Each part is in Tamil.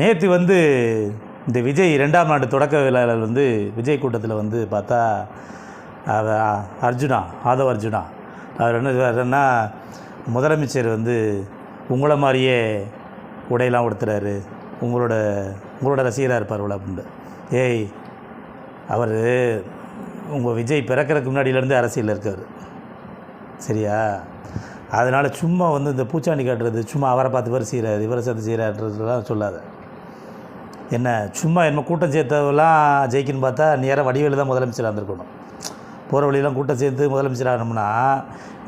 நேற்று வந்து இந்த விஜய் ரெண்டாம் ஆண்டு தொடக்க விழாவில் வந்து விஜய் கூட்டத்தில் வந்து பார்த்தா அர்ஜுனா ஆதவ அர்ஜுனா. அவர் என்ன சொல்றாருன்னா முதலமைச்சர் வந்து உங்களை மாதிரியே உடையெல்லாம் உடுத்துறாரு. உங்களோட உங்களோட ரசிகராக இருப்பார் போல அப்படின்ட்டு. ஏய் அவர் உங்கள் விஜய் பிறக்கறதுக்கு முன்னாடியிலேருந்து அரசியலில் இருக்கார். சரியா? அதனால் சும்மா வந்து இந்த பூச்சாண்டி காட்டுறது சும்மா அவரை பார்த்து இவர் செய்கிறார் இவரை சேர்த்து செய்கிறாருன்றதுலாம் சொல்லாத. என்ன சும்மா என்ன கூட்டம் சேர்த்தவெல்லாம் ஜெயிக்கணும்னு பார்த்தா நேராக வடிவேலு தான் முதலமைச்சராக இருந்திருக்கணும். போகிற வழியெல்லாம் கூட்டம் சேர்த்து முதலமைச்சராக ஆனோம்னா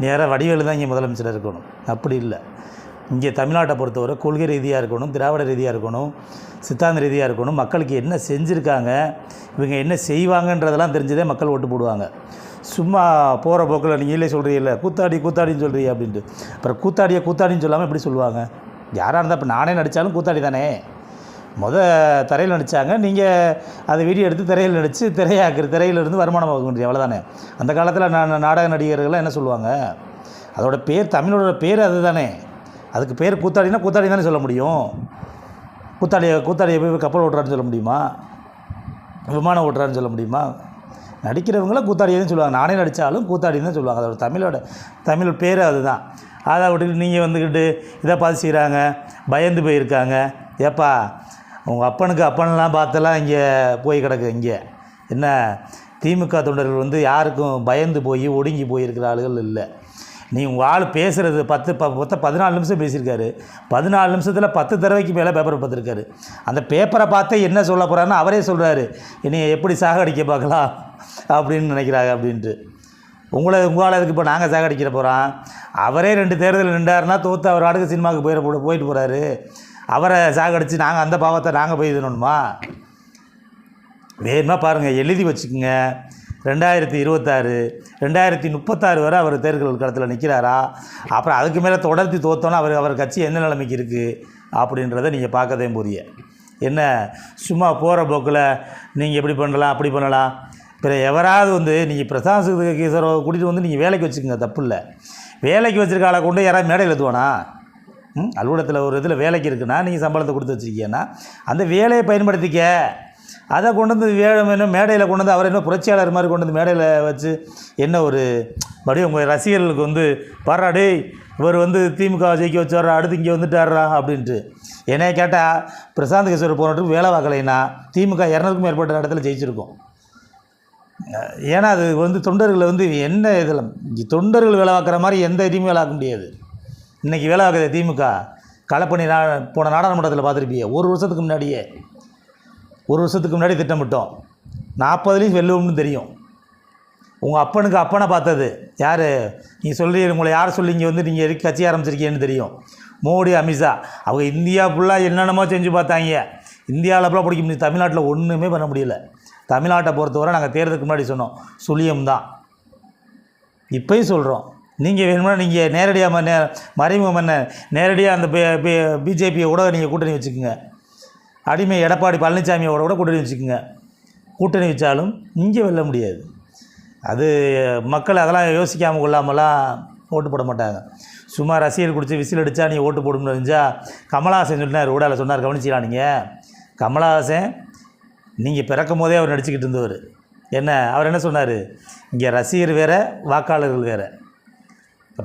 நேராக வடிவேலு தான் இங்கே முதலமைச்சராக இருக்கணும். அப்படி இல்லை. இங்கே தமிழ்நாட்டை பொறுத்தவரை கொள்கை ரீதியாக இருக்கணும் திராவிட ரீதியாக இருக்கணும் சித்தாந்த ரீதியாக இருக்கணும் மக்களுக்கு என்ன செஞ்சுருக்காங்க இவங்க என்ன செய்வாங்கன்றதெல்லாம் தெரிஞ்சதே மக்கள் ஓட்டு போடுவாங்க. சும்மா போகிற போக்கில் நீங்களே சொல்கிறீங்கள கூத்தாடி கூத்தாடின்னு சொல்கிறீ அப்படின்ட்டு. அப்புறம் கூத்தாடியை கூத்தாடின்னு சொல்லாமல் எப்படி சொல்லுவாங்க? யாராக இருந்தால் இப்போ நானே நடித்தாலும் கூத்தாடி தானே? முத திரையில் நடித்தாங்க நீங்கள் அதை வீடியோ எடுத்து திரையில் நடித்து திரையாக்குற திரையிலிருந்து வருமானம் பார்க்க முடியும் அவ்வளோதானே அந்த காலத்தில் நான் நாடக நடிகர்கள்லாம் என்ன சொல்லுவாங்க? அதோட பேர் தமிழோட பேர் அதுதானே அதுக்கு பேர் கூத்தாடினா கூத்தாடி தானே சொல்ல முடியும். கூத்தாடியை கூத்தாடியை போய் கப்பல் ஓட்டுறான்னு சொல்ல முடியுமா? விமானம் ஓட்டுறான்னு சொல்ல முடியுமா? நடிக்கிறவங்கள கூத்தாடியதுன்னு சொல்லுவாங்க. நானே நடித்தாலும் கூத்தாடின்னு தான் சொல்லுவாங்க. அதோட தமிழோட தமிழ் பேர் அதுதான். அதை விட்டுட்டு நீங்கள் வந்துக்கிட்டு இதை பார்த்து செய்கிறாங்க பயந்து போயிருக்காங்க. ஏப்பா உங்கள் அப்பனுக்கு அப்பனெலாம் பார்த்தெல்லாம் இங்கே போய் கிடக்கு இங்கே. என்ன? திமுக தொண்டர்கள் வந்து யாருக்கும் பயந்து போய் ஒடுங்கி போயிருக்கிற ஆளுகள் இல்லை. நீ உங்கள் ஆள் பேசுகிறது பத்து ப மொத்தம் பதினாலு நிமிஷம் பேசியிருக்காரு. பதினாலு நிமிஷத்தில் பத்து தடவைக்கு மேலே பேப்பர் பார்த்துருக்காரு அந்த பேப்பரை பார்த்தே என்ன சொல்ல போகிறாருன்னு அவரே சொல்கிறாரு இனி எப்படி சாகடிக்க பார்க்கலாம்? அப்படின்னு நினைக்கிறாங்க அப்படின்ட்டு. உங்களை உங்களால் அதுக்கு இப்போ நாங்கள் சாகடிக்கிற போகிறோம் அவரே ரெண்டு தேர்தல் நின்றாருன்னா தோற்று அவர் அடுத்த சினிமாவுக்கு போயிட போட போயிட்டு போகிறாரு அவரை சாகடித்து நாங்கள் அந்த பாவத்தை நாங்கள் போய் இதணுமா வேணுமா பாருங்கள் எழுதி வச்சுக்கோங்க. ரெண்டாயிரத்தி இருபத்தாறு ரெண்டாயிரத்தி முப்பத்தாறு வரை அவர் தேர்தல் களத்தில் நிற்கிறாரா அப்புறம் அதுக்கு மேலே தொடர்ந்து தோத்தோன்னா அவர் அவர் கட்சி என்ன நிலைமைக்கு இருக்குது அப்படின்றத நீங்கள் பார்க்கதே புரிய என்ன சும்மா போகிற போக்கில் நீங்கள் எப்படி பண்ணலாம் அப்படி பண்ணலாம்? பிறகு எவராவது வந்து நீங்கள் பிரசாந்த் கீசரை கூட்டிகிட்டு வந்து நீங்கள் வேலைக்கு வச்சுக்கோங்க தப்பு இல்லை. வேலைக்கு வச்சுருக்க ஆளை கொண்டு யாராவது மேடையில் எழுதுவானா? ம்? அலுவலகத்தில் ஒரு இதில் வேலைக்கு இருக்குன்னா நீங்கள் சம்பளத்தை கொடுத்து வச்சுருக்கீங்கன்னா அந்த வேலையை பயன்படுத்திக்க. அதை கொண்டு வந்து வே என்ன மேடையில் கொண்டு வந்து அவர் என்ன புரட்சியாளர் மாதிரி கொண்டு வந்து மேடையில் வச்சு என்ன ஒரு மறுபடியும் உங்கள் ரசிகர்களுக்கு வந்து பாரா டேய் இவர் வந்து திமுக ஜெயிக்க வச்சாரா அடுத்து இங்கே வந்துட்டாரா அப்படின்ட்டு. என்னைய கேட்டால் பிரசாந்த் கிஷோர் போனட்டுக்கு வேலை பார்க்கலைன்னா திமுக இரநூறுக்கும் மேற்பட்ட இடத்துல ஜெயிச்சிருக்கோம். ஏன்னா அது வந்து தொண்டர்களை வந்து என்ன இதில் தொண்டர்கள் வேலை பார்க்குற மாதிரி எந்த இதையும் வேலை ஆக்க முடியாது. இன்றைக்கி வேலை பார்க்குறது திமுக களப்பணி நா போன நாடாளுமன்றத்தில் பார்த்துருப்பியே ஒரு வருஷத்துக்கு முன்னாடியே ஒரு வருஷத்துக்கு முன்னாடி திட்டமிட்டோம். நாற்பதுலேயும் வெல்லுவோம்னு தெரியும். உங்கள் அப்பனுக்கு அப்பனை பார்த்தது. யார்? நீ சொல்கிறீங்க உங்களை யார் சொல்லி இங்கே வந்து நீங்கள் எதுக்கு கட்சி ஆரம்பிச்சிருக்கீங்கன்னு தெரியும். மோடி அமித்ஷா அவங்க இந்தியா ஃபுல்லாக என்னென்னமோ செஞ்சு பார்த்தாங்க. இந்தியாவில் ஃபுல்லாக பிடிக்க முடியும் தமிழ்நாட்டில் ஒன்றுமே பண்ண முடியல. தமிழ்நாட்டை பொறுத்தவரை நாங்கள் தேர்தலுக்கு முன்னாடி சொன்னோம். சுழியம் தான். இப்போயும் சொல்கிறோம் நீங்கள் வேணும்னா நீங்கள் நேரடியாக நே மறைமுகம் என்ன நேரடியாக அந்த பிஜேபியை கூட நீங்கள் கூட்டணி வச்சுக்கோங்க. அடிமை எடப்பாடி பழனிசாமியோட கூட கூட்டணி வச்சுக்கோங்க. கூட்டணி வச்சாலும் இங்கே வெல்ல முடியாது. அது மக்கள் அதெல்லாம் யோசிக்காமல் கொள்ளாமலாம் ஓட்டு போட மாட்டாங்க. சும்மா ரசிகர் குடிச்சு விசில் அடித்தா நீ ஓட்டு போடணும்னு இருந்துச்சா கமலஹாசன் சொன்னார் ஊடால சொன்னார் கவனிச்சிடலாம் நீங்கள் கமலஹாசன் நீங்கள் பிறக்கும் போதே அவர் நடிச்சுக்கிட்டு இருந்தவர். என்ன? அவர் என்ன சொன்னார்? இங்கே ரசிகர் வேறு வாக்காளர்கள் வேறு.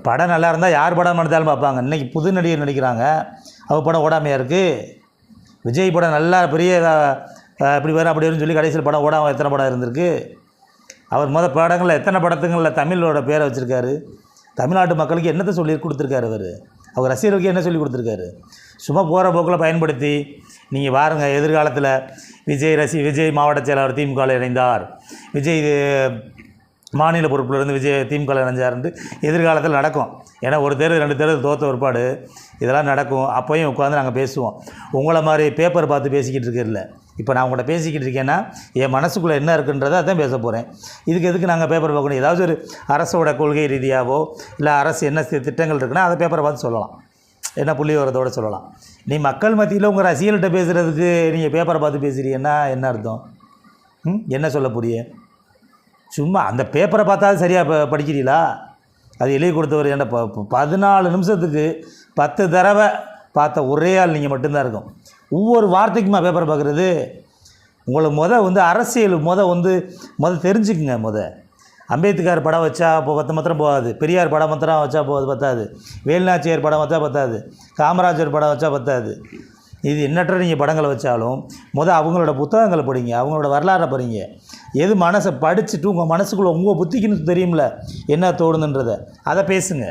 படம் நல்லா இருந்தால் யார் படம் எடுத்தாலும் பார்ப்பாங்க. இன்றைக்கி புது நடிகர் நடிக்கிறாங்க. அவர் படம் ஓடாமையாக இருக்குது விஜய் படம் நல்லா பெரிய இப்படி வேறு அப்படி வரும்னு சொல்லி கடைசியில் படம் ஓடாமல் எத்தனை படம் இருந்திருக்கு? அவர் மொதல் படங்களில் எத்தனை படத்துங்களில் தமிழோட பேரை வச்சுருக்காரு? தமிழ்நாட்டு மக்களுக்கு என்னத்தை சொல்லி கொடுத்துருக்காரு அவர்? அவர் ரசிகர்களுக்கு என்ன சொல்லி கொடுத்துருக்காரு? சும்மா போகிற போக்கில் பயன்படுத்தி நீங்கள் பாருங்கள் எதிர்காலத்தில் விஜய் ரசி விஜய் மாவட்ட செயலாளர் திமுகவில் இணைந்தார். விஜய் மாநில பொறுப்பில் இருந்து விஜய் திமுக இணைஞ்சாருன்ட்டு எதிர்காலத்தில் நடக்கும். ஏன்னா ஒரு தேர்தல் ரெண்டு தேர்தல் தோற்ற ஒருபாடு இதெல்லாம் நடக்கும். அப்போயும் உட்காந்து நாங்கள் பேசுவோம். உங்களை மாதிரி பேப்பர் பார்த்து பேசிக்கிட்டு இருக்கிறதில்ல இப்போ நான் உங்கள்கிட்ட பேசிக்கிட்டு இருக்கேன்னா என் மனசுக்குள்ளே என்ன இருக்குன்றதை அதான் பேச போகிறேன் இதுக்கு எதுக்கு நாங்கள் பேப்பர் பார்க்கணும்? ஏதாவது ஒரு அரசோட கொள்கை ரீதியாகவோ இல்லை அரசு என்ன திட்டங்கள் இருக்குன்னா அதை பேப்பரை பார்த்து சொல்லலாம். என்ன புள்ளி வரதோடு சொல்லலாம். நீ மக்கள் மத்தியில் உங்கள் ரசிகர்கிட்ட பேசுகிறதுக்கு நீங்கள் பேப்பரை பார்த்து பேசுகிறீங்கன்னா என்ன அர்த்தம்? ம்? என்ன சொல்ல புரிய? சும்மா அந்த பேப்பரை பார்த்தாலும் சரியாக ப படிக்கிறீங்களா அது எழுதி கொடுத்தவர் என்ன ப- ப- பதினாலு நிமிஷத்துக்கு பத்து தடவை பார்த்த ஒரே ஆள் நீங்கள் மட்டும்தான் இருக்கும். ஒவ்வொரு வார்த்தைக்குமா பேப்பர் பார்க்குறது? உங்களை முத வந்து அரசியல் முத வந்து முத தெரிஞ்சுக்குங்க முத. அம்பேத்கர் படம் வச்சா இப்போ பத்து மாத்திரம் போகாது. பெரியார் படம் மாத்திரம் வச்சா போகாது பத்தாது. வேலுநாச்சியார் படம் வச்சா பத்தாது. காமராஜர் படம் வச்சா பத்தாது. இது எண்ணற்ற நீங்கள் படங்களை வச்சாலும் முத அவங்களோட புத்தகங்களை படிங்க அவங்களோட வரலாறை படிங்க. எது மனசை படிச்சுட்டு உங்கள் மனசுக்குள்ளே உங்கள் புத்திக்குன்னு தெரியும்ல என்ன தோணுதுன்றதை அதை பேசுங்க.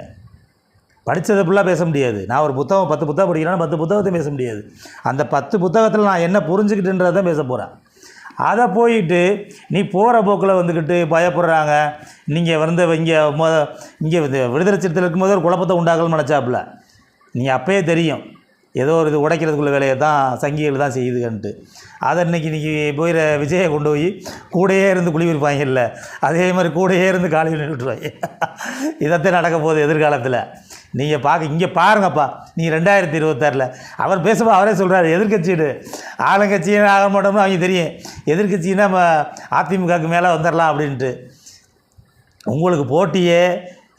படித்ததை ஃபுல்லாக பேச முடியாது. நான் ஒரு புத்தகம் பத்து புத்தகம் படிக்கிறேன்னா பத்து புத்தகத்தை பேச முடியாது. அந்த பத்து புத்தகத்தில் நான் என்ன புரிஞ்சுக்கிட்டுன்றதை தான் பேச போகிறேன் அதை போயிட்டு நீ போகிற போக்கில் வந்துக்கிட்டு பயப்படுறாங்க. நீங்கள் வந்து இங்கே மொ இங்கே வந்து விடுதலை சிறுத்தையில் இருக்கும்போது ஒரு குழப்பத்தை உண்டாக்கணும்னு நினச்சாப்புல. நீ அப்பயே தெரியும். ஏதோ ஒரு இது உடைக்கிறதுக்குள்ள வேலையை தான் சங்கிகள் தான் செய்யுதுன்ட்டு. அதை இன்னைக்கு இன்றைக்கி போயிற விஜயை கொண்டு போய் கூடயே இருந்து குழி வைப்பாங்கல்ல அதே மாதிரி கூடயே இருந்து காலையில் விட்டுருவாங்க. இதைத்தான் நடக்க போகுது எதிர்காலத்தில். நீங்கள் பார்க்க இங்கே பாருங்கப்பா. நீ ரெண்டாயிரத்தி இருபத்தாறில். அவர் பேசும்போது அவரே சொல்கிறாரு எதிர்கட்சின்னு ஆளுங்கட்சின்னு ஆக மாட்டோம்னு அவங்க தெரியும். எதிர்கட்சின்னா நம்ம அதிமுகவுக்கு மேலே வந்துடலாம் அப்படின்ட்டு. உங்களுக்கு போட்டியே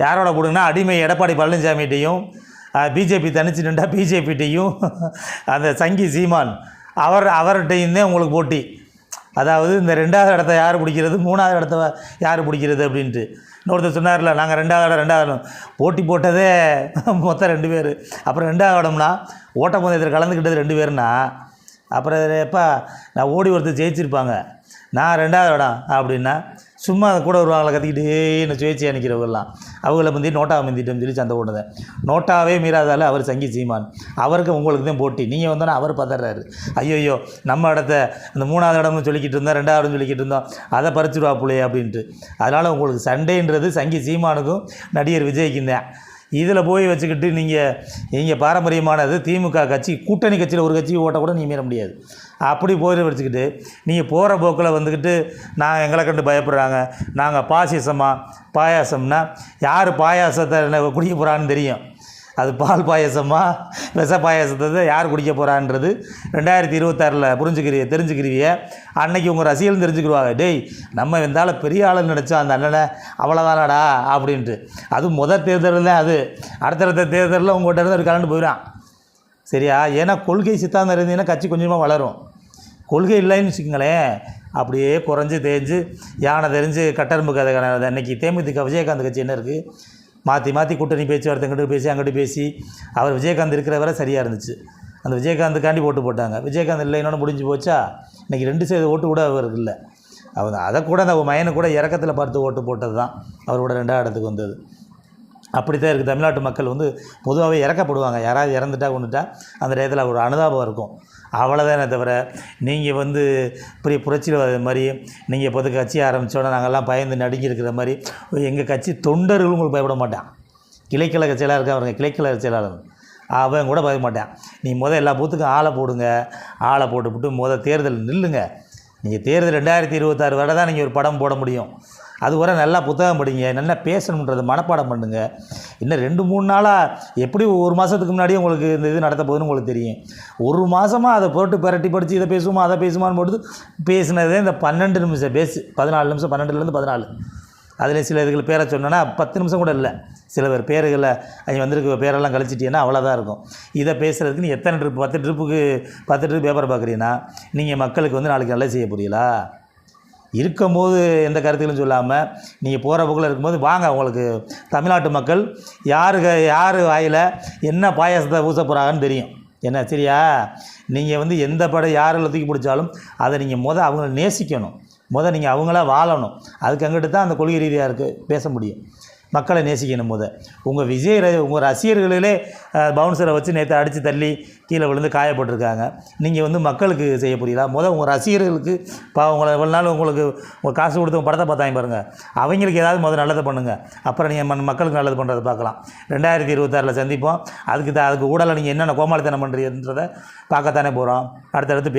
யாரோட கொடுங்கன்னா அடிமை எடப்பாடி பழனிசாமிகிட்டையும் பிஜேபி தனிச்சு நின்றா பிஜேபிகிட்டையும் அந்த சங்கி சீமான் அவர் அவர்கிட்டையும் தான் உங்களுக்கு போட்டி. அதாவது இந்த ரெண்டாவது இடத்த யார் பிடிக்கிறது? மூணாவது இடத்த யார் பிடிக்கிறது அப்படின்ட்டு. இன்னொருத்தர் சொன்னார்ல நாங்கள் ரெண்டாவது இடம் ரெண்டாவது இடம். போட்டி போட்டதே மொத்தம் ரெண்டு பேர். அப்புறம் ரெண்டாவது இடம்னா ஓட்டப்பந்தயத்தில் கலந்துக்கிட்டது ரெண்டு பேர்னா அப்புறம் எப்பா நான் ஓடி ஒருத்தர் ஜெயிச்சிருப்பாங்க. நான் ரெண்டாவது இடம் அப்படின்னா சும்மா கூட வருவாங்கள கற்றுக்கிட்டே என்ன சுயேட்சையாக நிற்கிறவங்கலாம் அவங்கள முந்தி நோட்டாவை முந்திட்டோம்னு சொல்லி சண்டை போட்டதேன் நோட்டாவே மீறாதால அவர் சங்கி சீமான். அவருக்கு உங்களுக்கு தான் போட்டி. நீங்கள் வந்தோன்னா அவர் பதறாரு. ஐயோயோ நம்ம இடத்த அந்த மூணாவது இடம்னு சொல்லிக்கிட்டு இருந்தோம் ரெண்டாவது இடம் சொல்லிக்கிட்டு இருந்தோம் அதை பறிச்சுடுவா பிள்ளையே அப்படின்ட்டு. அதனால் உங்களுக்கு சண்டைன்றது சங்கி சீமானுக்கும் நடிகர் விஜய்க்கும் தான். இதில் போய் வச்சுக்கிட்டு நீங்கள் இங்கே பாரம்பரியமானது திமுக கட்சி கூட்டணி கட்சியில் ஒரு கட்சி ஓட்ட கூட நீ மீற முடியாது. அப்படி போய் வச்சுக்கிட்டு நீங்கள் போகிற போக்கில் வந்துக்கிட்டு நான் எங்களை கண்டு பயப்படுறாங்க. நாங்கள் பாசிசமாக பாயாசம்னா யார் பாயாசத்தை குடிக்க போகிறான்னு தெரியும். அது பால் பாயசமா? விஷ பாயாசத்தை யார் குடிக்க போகிறான்றது ரெண்டாயிரத்தி இருபத்தாறில் புரிஞ்சுக்கிறீ தெரிஞ்சுக்கிறீங்க. அன்னைக்கு உங்கள் ரசிகர்கள் தெரிஞ்சுக்கிடுவாங்க. டேய் நம்ம இருந்தாலும் பெரிய ஆளுன்னு நினச்சோம் அந்த அண்ணனை அவ்வளோதானடா அப்படின்ட்டு. அது முதல் தேர்தலில் தான் அது. அடுத்தடுத்த தேர்தலில் உங்கள்கிட்ட இருந்து ஒரு கலந்து போயிடான் சரியா? ஏன்னா கொள்கை சித்தாந்தம் இருந்தீங்கன்னா கட்சி கொஞ்சமாக வளரும். கொள்கை இல்லைன்னு வச்சுக்கோங்களேன். அப்படியே குறைஞ்சு தேஞ்சு யானை தெரிஞ்சு கட்டரும்பு கதை அன்னைக்கு தேமுதிக விஜயகாந்த் கட்சி என்ன இருக்குது மாற்றி மாற்றி கூட்டணி பேச்சுவார்த்தை இங்கிட்டு பேசி அங்கிட்டு பேசி அவர் விஜயகாந்த் இருக்கிற வரை சரியாக இருந்துச்சு. அந்த விஜயகாந்துக்காண்டி ஓட்டு போட்டாங்க. விஜயகாந்த் இல்லை இன்னொன்று முடிஞ்சு போச்சா? இன்றைக்கி ரெண்டு சதவீத ஓட்டு கூட அவருக்கு இல்லை. அவர் அதை கூட அந்த மயனை கூட இறக்கத்தில் பார்த்து ஓட்டு போட்டது தான் அவரோட ரெண்டாவது இடத்துக்கு வந்தது. அப்படி தான் இருக்குது தமிழ்நாட்டு மக்கள் வந்து பொதுவாகவே இறக்கப்படுவாங்க. யாராவது இறந்துட்டா கொண்டுட்டா அந்த டயத்தில் ஒரு அனுதாபம் இருக்கும். அவ்வளோதானே தவிர நீங்கள் வந்து பெரிய புரட்சியில் மாதிரி நீங்கள் இப்போ கட்சி ஆரம்பித்தோன்னே நாங்கள்லாம் பயந்து நடுங்கி இருக்கிற மாதிரி எங்கள் கட்சி தொண்டர்களும் உங்களுக்கு பயப்பட மாட்டான். கிளைக்கழக செயலாளர் இருக்கா அவருங்க கிளைக்கழக செயலாளர் அவன் கூட பயப்பட மாட்டான். நீ முதல் எல்லா பூத்துக்கும் ஆளை போடுங்க. ஆளை போட்டுவிட்டு முதல் தேர்தல் நில்லுங்க. நீங்கள் தேர்தல் ரெண்டாயிரத்தி இருபத்தாறு வரை தான் நீங்கள் ஒரு படம் போட முடியும். அது வரை நல்லா புத்தகம் படிங்க நல்லா பேசணுன்றது மனப்பாடம் பண்ணுங்க. இன்னும் ரெண்டு மூணு நாளாக எப்படி ஒரு மாதத்துக்கு முன்னாடியே உங்களுக்கு இந்த இது நடத்த போகுதுன்னு உங்களுக்கு தெரியும். ஒரு மாதமாக அதை போட்டு பிரட்டி படித்து இதை பேசுவோமா அதை பேசுமான்னு போட்டு பேசினதே இந்த பன்னெண்டு நிமிஷம் பேசு பதினாலு நிமிஷம் பன்னெண்டுலேருந்து பதினாலு. அதில் சில இதுகள் பேரை சொன்னோன்னா பத்து நிமிஷம் கூட இல்லை. சில பேர் பேர்களை அவங்க வந்திருக்க பேரெல்லாம் கழிச்சிட்டீங்கன்னா அவ்வளோதான் இருக்கும். இதை பேசுகிறதுக்கு நீ எத்தனை ட்ரிப் பத்து ட்ரிப்புக்கு பத்து ட்ரிப் பேப்பர் பார்க்குறீங்கன்னா நீங்கள் மக்களுக்கு வந்து நாளைக்கு நல்லா செய்ய புரியலா இருக்கும்போது எந்த கருத்துகளும் சொல்லாமல் நீங்கள் போகிற போக்கில் இருக்கும்போது வாங்க உங்களுக்கு தமிழ்நாட்டு மக்கள் யாருக்கு யார் வாயில் என்ன பாயாசத்தை பூச போகிறாங்கன்னு தெரியும். என்ன சரியா? நீங்கள் வந்து எந்த படம் யாரில் தூக்கி பிடிச்சாலும் அதை நீங்கள் முத அவங்கள நேசிக்கணும். முத நீங்கள் அவங்கள வாழணும். அதுக்கு அங்கிட்டு தான் அந்த கொள்கை ரீதியாக இருக்குது பேச முடியும். மக்களை நேசிக்கணும் போது. உங்கள் விஜய் ர- உங்கள் ரசிகர்களிலே பவுன்சரை வச்சு நேற்று அடித்து தள்ளி கீழே விழுந்து காயப்பட்டிருக்காங்க நீங்கள் வந்து மக்களுக்கு செய்ய புரியல முதல் உங்கள் ரசிகர்களுக்கு பா உங்களை இவ்வளோ நாள் உங்களுக்கு உங்கள் காசு கொடுத்து உங்கள் படத்தை பார்த்தாங்க பாருங்கள் அவங்களுக்கு ஏதாவது முதல் நல்லதை பண்ணுங்கள் அப்புறம் நீங்கள் மக்களுக்கு நல்லது பண்ணுறதை பார்க்கலாம். ரெண்டாயிரத்தி இருபத்தாறில் சந்திப்போம். அதுக்கு தான் அதுக்கு ஊடலை நீங்கள் என்னென்ன கோமாளித்தனம் பண்ணுறீன்றதை பார்க்கத்தானே போகிறோம் அடுத்தடுத்து பே